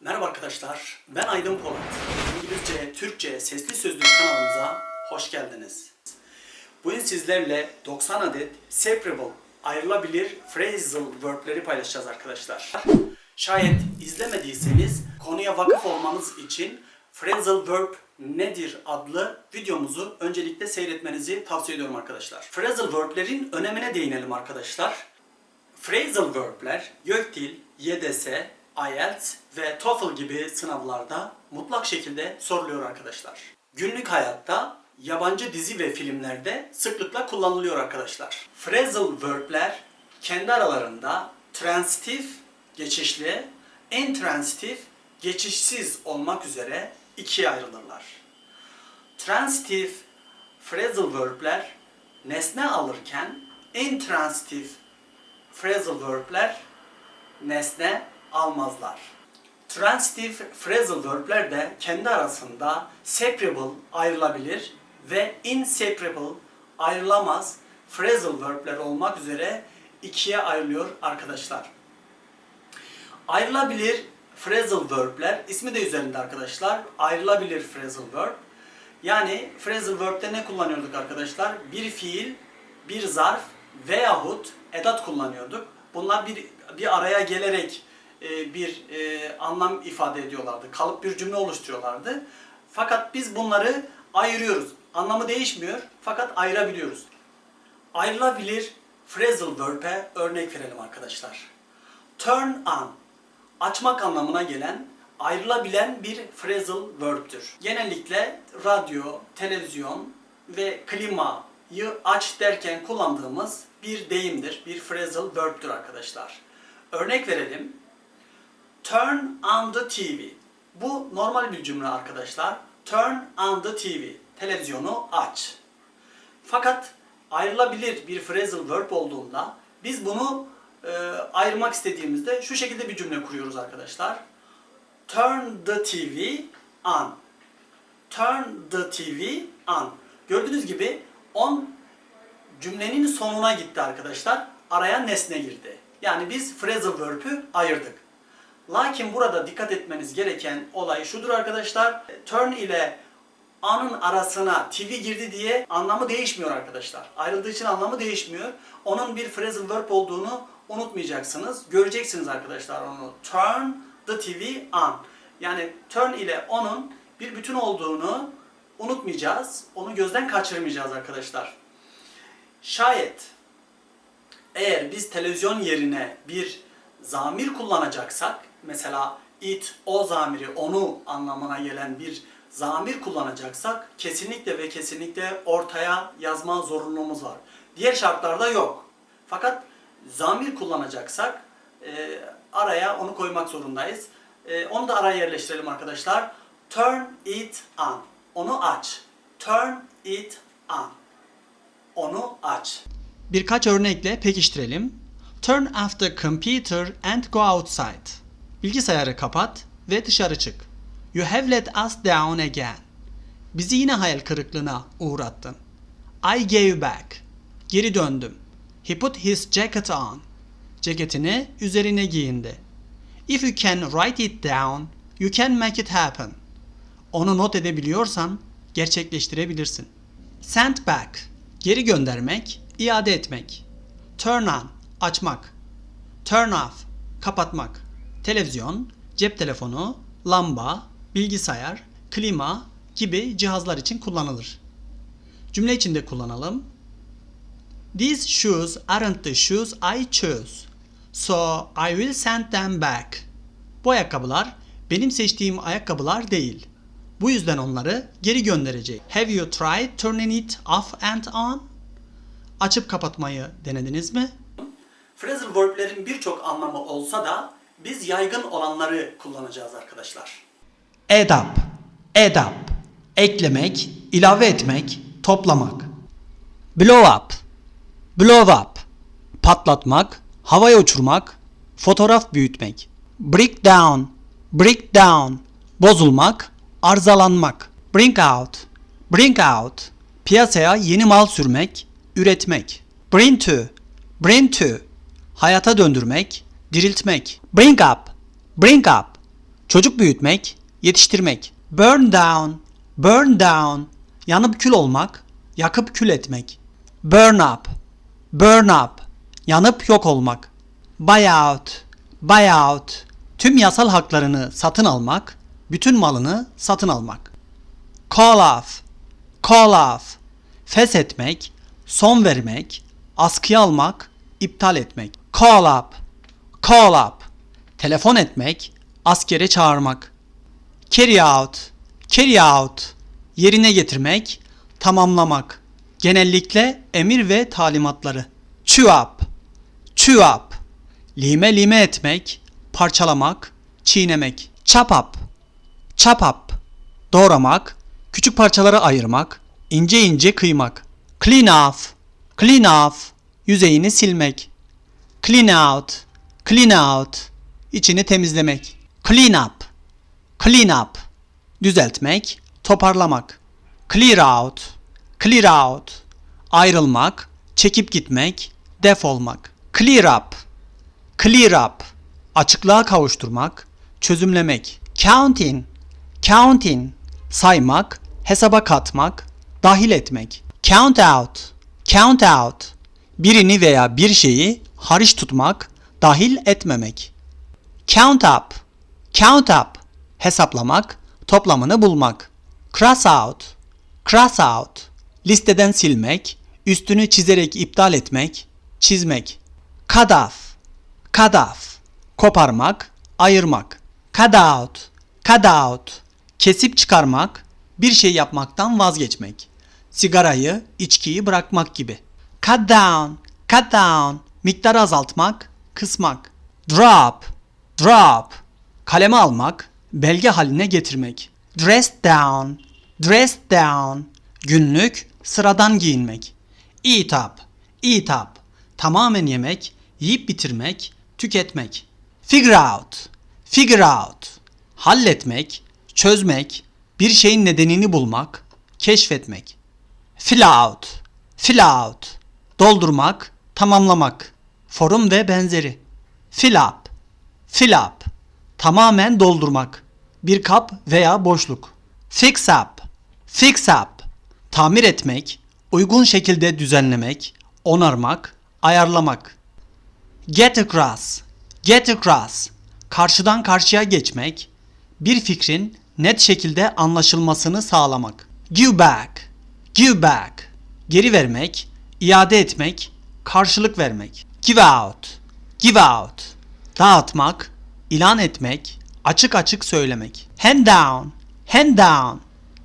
Merhaba arkadaşlar, ben Aydın Polat. İngilizce, Türkçe Sesli Sözlük kanalımıza hoş geldiniz. Bugün sizlerle 90 adet separable, ayrılabilir phrasal verb'leri paylaşacağız arkadaşlar. Şayet izlemediyseniz konuya vakıf olmanız için phrasal verb nedir adlı videomuzu öncelikle seyretmenizi tavsiye ediyorum arkadaşlar. Phrasal verb'lerin önemine değinelim arkadaşlar. Phrasal verb'ler YÖKDİL, YDS, IELTS ve TOEFL gibi sınavlarda mutlak şekilde soruluyor arkadaşlar. Günlük hayatta yabancı dizi ve filmlerde sıklıkla kullanılıyor arkadaşlar. Phrasal verb'ler kendi aralarında transitif, geçişli, intransitif, geçişsiz olmak üzere ikiye ayrılırlar. Transitif phrasal verb'ler nesne alırken intransitif phrasal verb'ler nesne almazlar. Transitive phrasal verb'ler de kendi arasında separable ayrılabilir ve inseparable ayrılamaz phrasal verb'ler olmak üzere ikiye ayrılıyor arkadaşlar. Ayrılabilir phrasal verb'ler ismi de üzerinde arkadaşlar. Ayrılabilir phrasal verb. Yani phrasal verb'te ne kullanıyorduk arkadaşlar? Bir fiil, bir zarf veyahut edat kullanıyorduk. Bunlar bir bir araya gelerek e, bir e, anlam ifade ediyorlardı. Kalıp bir cümle oluşturuyorlardı. Fakat biz bunları ayırıyoruz. Anlamı değişmiyor fakat ayırabiliyoruz. Ayrılabilir phrasal verb'e örnek verelim arkadaşlar. Turn on açmak anlamına gelen ayrılabilen bir phrasal verb'tür. Genellikle radyo, televizyon ve klimayı aç derken kullandığımız bir deyimdir, bir phrasal verb'tür arkadaşlar. Örnek verelim. Turn on the TV. Bu normal bir cümle arkadaşlar. Turn on the TV. Televizyonu aç. Fakat ayrılabilir bir phrasal verb olduğunda biz bunu e, ayırmak istediğimizde şu şekilde bir cümle kuruyoruz arkadaşlar. Turn the TV on. Turn the TV on. Gördüğünüz gibi on cümlenin sonuna gitti arkadaşlar. Araya nesne girdi. Yani biz phrasal verb'ü ayırdık. Lakin burada dikkat etmeniz gereken olay şudur arkadaşlar. Turn ile anın arasına TV girdi diye anlamı değişmiyor arkadaşlar. Ayrıldığı için anlamı değişmiyor. Onun bir phrasal verb olduğunu unutmayacaksınız. Göreceksiniz arkadaşlar onu. Turn the TV on. Yani turn ile onun bir bütün olduğunu unutmayacağız. Onu gözden kaçırmayacağız arkadaşlar. Şayet eğer biz televizyon yerine bir zamir kullanacaksak, mesela it, o zamiri, onu anlamına gelen bir zamir kullanacaksak kesinlikle ve kesinlikle ortaya yazma zorunluluğumuz var. Diğer şartlarda yok. Fakat zamir kullanacaksak e, araya onu koymak zorundayız. E, onu da araya yerleştirelim arkadaşlar. Turn it on. Onu aç. Turn it on. Onu aç. Birkaç örnekle pekiştirelim. Turn off the computer and go outside. Bilgisayarı kapat ve dışarı çık. You have let us down again. Bizi yine hayal kırıklığına uğrattın. I gave back. Geri döndüm. He put his jacket on. Ceketini üzerine giyindi. If you can write it down, you can make it happen. Onu not edebiliyorsan gerçekleştirebilirsin. Send back. Geri göndermek, iade etmek. Turn on. Açmak. Turn off. Kapatmak. Televizyon, cep telefonu, lamba, bilgisayar, klima gibi cihazlar için kullanılır. Cümle içinde kullanalım. These shoes aren't the shoes I chose. So I will send them back. Bu ayakkabılar benim seçtiğim ayakkabılar değil. Bu yüzden onları geri gönderecek. Have you tried turning it off and on? Açıp kapatmayı denediniz mi? Phrasal verb'lerin birçok anlamı olsa da biz yaygın olanları kullanacağız arkadaşlar. Add up, eklemek, ilave etmek, toplamak. Blow up, blow up, patlatmak, havaya uçurmak, fotoğraf büyütmek. Break down, break down, bozulmak, arızalanmak. Bring out, bring out, piyasaya yeni mal sürmek, üretmek. Bring to, bring to, hayata döndürmek, diriltmek. Bring up, bring up, Çocuk büyütmek, yetiştirmek. Burn down, burn down. Yanıp kül olmak, yakıp kül etmek. Burn up, burn up. Yanıp yok olmak. Buyout, buyout. Tüm yasal haklarını satın almak, bütün malını satın almak. Call off, call off. Feshetmek, son vermek, askıya almak, iptal etmek. Call up, call up. Telefon etmek, askere çağırmak. Carry out, carry out. Yerine getirmek, tamamlamak. Genellikle emir ve talimatları. Chew up, chew up. Lime lime etmek, parçalamak, çiğnemek. Chop up, chop up. Doğramak, küçük parçalara ayırmak, ince ince kıymak. Clean off, clean off. Yüzeyini silmek. Clean out, clean out. İçini temizlemek. Clean up, clean up. Düzeltmek, toparlamak. Clear out, clear out. Ayrılmak, çekip gitmek, defolmak. Clear up, clear up. Açıklığa kavuşturmak, çözümlemek. Counting, counting. Saymak, hesaba katmak, dahil etmek. Count out, count out. Birini veya bir şeyi hariç tutmak, dahil etmemek. Count up, count up. Hesaplamak, toplamını bulmak. Cross out, cross out. Listeden silmek, üstünü çizerek iptal etmek, çizmek. Cut off, cut off. Koparmak, ayırmak. Cut out, cut out. Kesip çıkarmak, bir şey yapmaktan vazgeçmek. Sigarayı, içkiyi bırakmak gibi. Cut down, cut down. Miktarı azaltmak, kısmak. Drop, drop. Kaleme almak, belge haline getirmek. Dress down, dress down. Günlük, sıradan giyinmek. Eat up, eat up. Tamamen yemek, yiyip bitirmek, tüketmek. Figure out, figure out. Halletmek, çözmek, bir şeyin nedenini bulmak, keşfetmek. Fill out, fill out. Doldurmak, tamamlamak. Forum ve benzeri. Fill up, fill up. Tamamen doldurmak. Bir kap veya boşluk. Fix up, fix up. Tamir etmek, uygun şekilde düzenlemek, onarmak, ayarlamak. Get across, get across. Karşıdan karşıya geçmek, bir fikrin net şekilde anlaşılmasını sağlamak. Give back, give back. Geri vermek, iade etmek, karşılık vermek. Give out, give out. Dağıtmak, ilan etmek, açık açık söylemek. Hand down, hand down.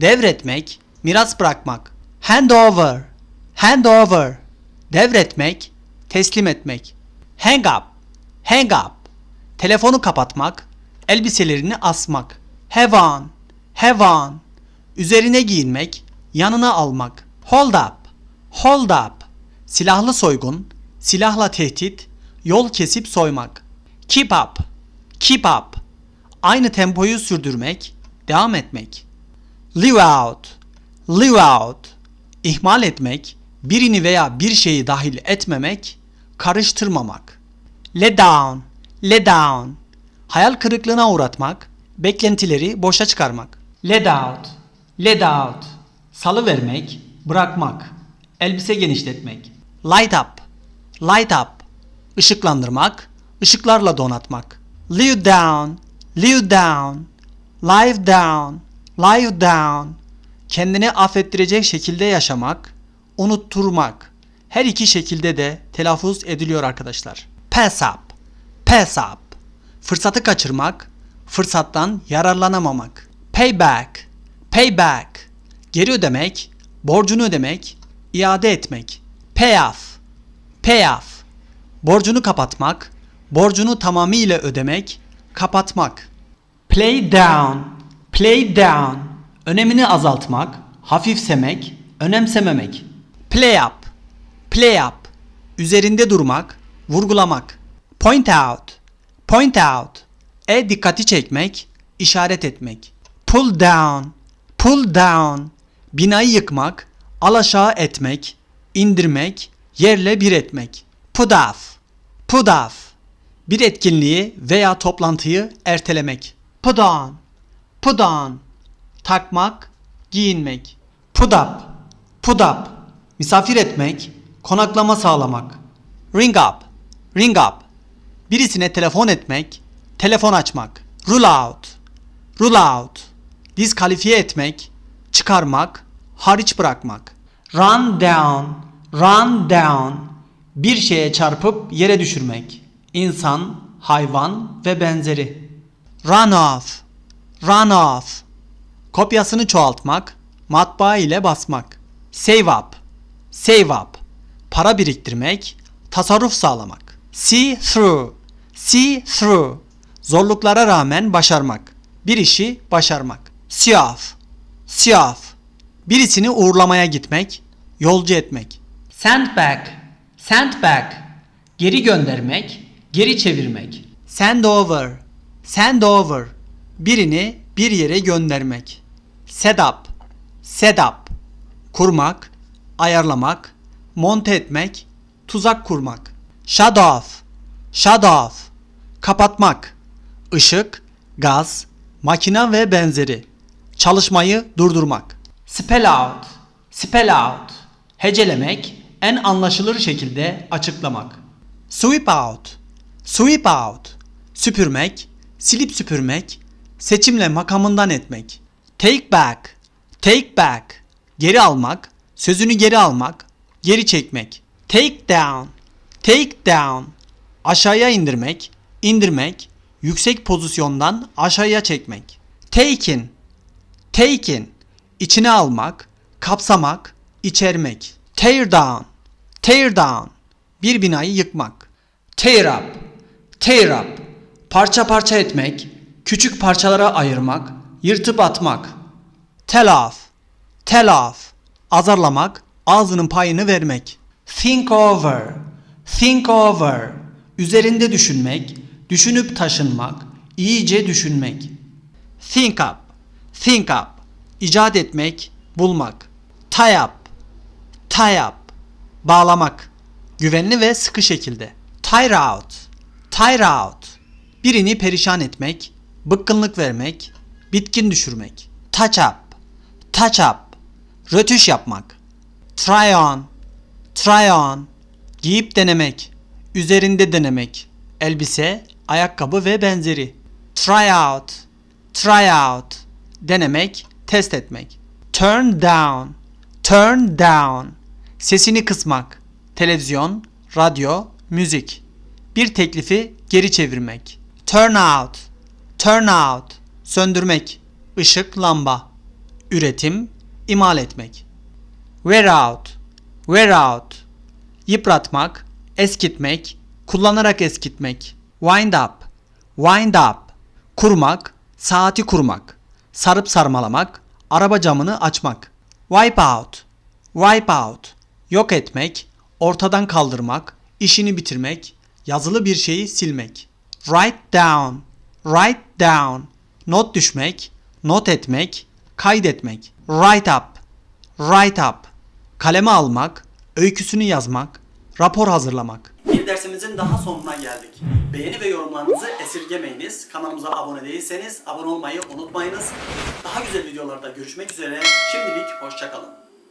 Devretmek, miras bırakmak. Hand over, hand over. Devretmek, teslim etmek. Hang up, hang up. Telefonu kapatmak, elbiselerini asmak. Have on, have on. Üzerine giyinmek, yanına almak. Hold up, hold up. Silahlı soygun, silahla tehdit, yol kesip soymak. Keep up, keep up. Aynı tempoyu sürdürmek, devam etmek. Leave out, leave out. İhmal etmek, birini veya bir şeyi dahil etmemek, karıştırmamak. Let down, let down. Hayal kırıklığına uğratmak, beklentileri boşa çıkarmak. Let out, let out. Salı vermek, bırakmak. Elbise genişletmek. Light up, light up. Işıklandırmak, ışıklarla donatmak. Leave down, leave down. Lie down, lie down. Kendini affettirecek şekilde yaşamak, unutturmak. Her iki şekilde de telaffuz ediliyor arkadaşlar. Pass up, pass up. Fırsatı kaçırmak, fırsattan yararlanamamak. Payback, payback. Geri ödemek, borcunu ödemek, iade etmek. Payoff, payoff. Borcunu kapatmak, borcunu tamamıyla ödemek, kapatmak. Play down, play down. Önemini azaltmak, hafifsemek, önemsememek. Play up, play up. Üzerinde durmak, vurgulamak. Point out, point out. E dikkati çekmek, işaret etmek. Pull down, pull down. Binayı yıkmak, alaşağı etmek, indirmek, yerle bir etmek. Put off. Bir etkinliği veya toplantıyı ertelemek. Put on. Put on. Takmak, giyinmek. Put up. Put up. Misafir etmek, konaklama sağlamak. Ring up. Ring up. Birisine telefon etmek, telefon açmak. Rule out. Rule out. Diskalifiye etmek, çıkarmak, hariç bırakmak. Run down. Run down. Bir şeye çarpıp yere düşürmek. İnsan, hayvan ve benzeri. Run off. Run off. Kopyasını çoğaltmak, matbaa ile basmak. Save up. Save up. Para biriktirmek, tasarruf sağlamak. See through. See through. Zorluklara rağmen başarmak. Bir işi başarmak. See off. See off. Birisini uğurlamaya gitmek, yolcu etmek. Send back. Send back. Geri göndermek, geri çevirmek. Send over. Send over. Birini bir yere göndermek. Set up. Set up. Kurmak, ayarlamak, monte etmek, tuzak kurmak. Shut off. Shut off. Kapatmak. Işık, gaz, makina ve benzeri. Çalışmayı durdurmak. Spell out. Spell out. Hecelemek, en anlaşılır şekilde açıklamak. Sweep out. Sweep out. Süpürmek, silip süpürmek, seçimle makamından etmek. Take back. Take back. Geri almak, sözünü geri almak, geri çekmek. Take down. Take down. Aşağıya indirmek, indirmek, yüksek pozisyondan aşağıya çekmek. Taken. Taken. içine almak, kapsamak, içermek. Tear down. Tear down. Bir binayı yıkmak. Tear up. Tear up. Parça parça etmek, küçük parçalara ayırmak, yırtıp atmak. Tell off. Tell off. Azarlamak, ağzının payını vermek. Think over. Think over. Üzerinde düşünmek, düşünüp taşınmak, iyice düşünmek. Think up. Think up. İcat etmek, bulmak. Tie up. Tie up. Bağlamak. Güvenli ve sıkı şekilde. Tire out. Tire out. Birini perişan etmek, bıkkınlık vermek, bitkin düşürmek. Touch up. Touch up. Rötuş yapmak. Try on. Try on. Giyip denemek. Üzerinde denemek. Elbise, ayakkabı ve benzeri. Try out. Try out. Denemek, test etmek. Turn down. Turn down. Sesini kısmak. Televizyon, radyo, müzik. Bir teklifi geri çevirmek. Turn out. Turn out. Söndürmek. Işık, lamba. Üretim, imal etmek. Wear out. Wear out. Yıpratmak, eskitmek, kullanarak eskitmek. Wind up. Wind up. Kurmak, saati kurmak. Sarıp sarmalamak, araba camını açmak. Wipe out. Wipe out. Yok etmek, ortadan kaldırmak, işini bitirmek, yazılı bir şeyi silmek. Write down. Write down. Not düşmek, not etmek, kaydetmek. Write up. Write up. Kaleme almak, öyküsünü yazmak, rapor hazırlamak. Bir dersimizin daha sonuna geldik. Beğeni ve yorumlarınızı esirgemeyiniz. Kanalımıza abone değilseniz abone olmayı unutmayınız. Daha güzel videolarda görüşmek üzere. Şimdilik hoşçakalın.